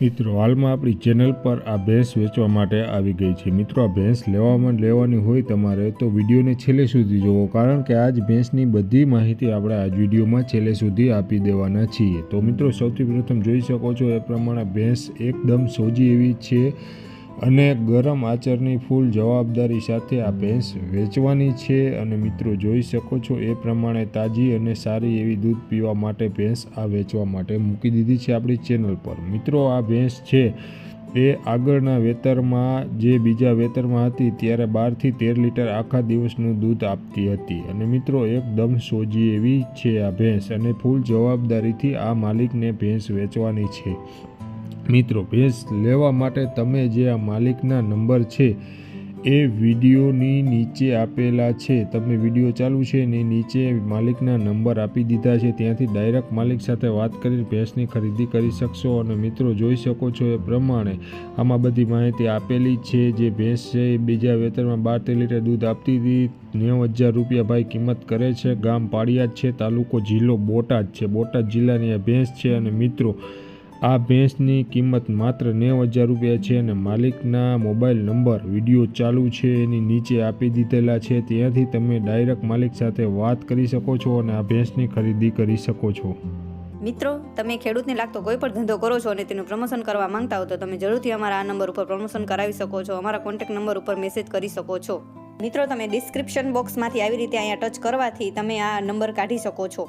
મિત્રો, હાલમાં આપણી ચેનલ પર આ ભેંસ વેચવા માટે આવી ગઈ છે. મિત્રો, આ ભેંસ લેવામાં લેવાની હોય તમારે તો વિડીયોને છેલ્લે સુધી જોવો, કારણ કે આજ ભેંસની બધી માહિતી આપણે આજ વિડીયોમાં છેલ્લે સુધી આપી દેવાના છીએ. તો મિત્રો, સૌથી પ્રથમ જોઈ શકો છો, એ પ્રમાણે ભેંસ એકદમ સોજી એવી છે. અને ગરમ આચરની ફૂલ જવાબદારી સાથે આ ભેંસ વેચવાની છે અને મિત્રો જોઈ શકો છો એ પ્રમાણે તાજી અને સારી એવી દૂધ પીવા માટે ભેંસ આ વેચવા માટે મૂકી દીધી છે આપણી ચેનલ પર. મિત્રો, આ ભેંસ છે એ આગળના વેતરમાં, જે બીજા વેતરમાં હતી, ત્યારે બારથી તેર લીટર આખા દિવસનું દૂધ આપતી હતી. અને મિત્રો, એકદમ સોજી એવી છે આ ભેંસ અને ફૂલ જવાબદારીથી આ માલિકને ભેંસ વેચવાની છે. મિત્રો, ભેંસ લેવા માટે તમે જે આ માલિકના નંબર છે, એ વિડીયોની નીચે આપેલા છે. તમે વીડિયો ચાલુ છે ને નીચે માલિકના નંબર આપી દીધા છે. ત્યાંથી ડાયરેક્ટ માલિક સાથે વાત કરી ભેંસની ખરીદી કરી શકશો અને મિત્રો, જોઈ શકો છો એ પ્રમાણે આમાં બધી માહિતી આપેલી છે જે ભેંસ છે એ બીજા વેતરમાં બાર તેર લીટર દૂધ આપતી હતી. નેવું હજાર રૂપિયા ભાઈ કિંમત કરે છે. ગામ પાળિયાદ છે. તાલુકો જિલ્લો બોટાદ છે. બોટાદ જિલ્લાની આ ભેંસ છે અને મિત્રો આ ભેંસની કિંમત માત્ર નેવ હજાર રૂપિયા છે અને માલિકના મોબાઈલ નંબર, વીડિયો ચાલુ છે એની નીચે આપી દીધેલા છે. ત્યાંથી તમે ડાયરેક્ટ માલિક સાથે વાત કરી શકો છો અને આ ભેંસની ખરીદી કરી શકો છો. મિત્રો, તમે ખેડૂતને લાગતો કોઈ પણ ધંધો કરો છો અને તેનું પ્રમોશન કરવા માંગતા હો, તો તમે જરૂરથી અમારા આ નંબર ઉપર પ્રમોશન કરાવી શકો છો. અમારા કોન્ટેક્ટ નંબર ઉપર મેસેજ કરી શકો છો. મિત્રો, તમે ડિસ્ક્રિપ્શન બોક્સમાંથી આવી રીતે અહીંયા ટચ કરવાથી તમે આ નંબર કાઢી શકો છો.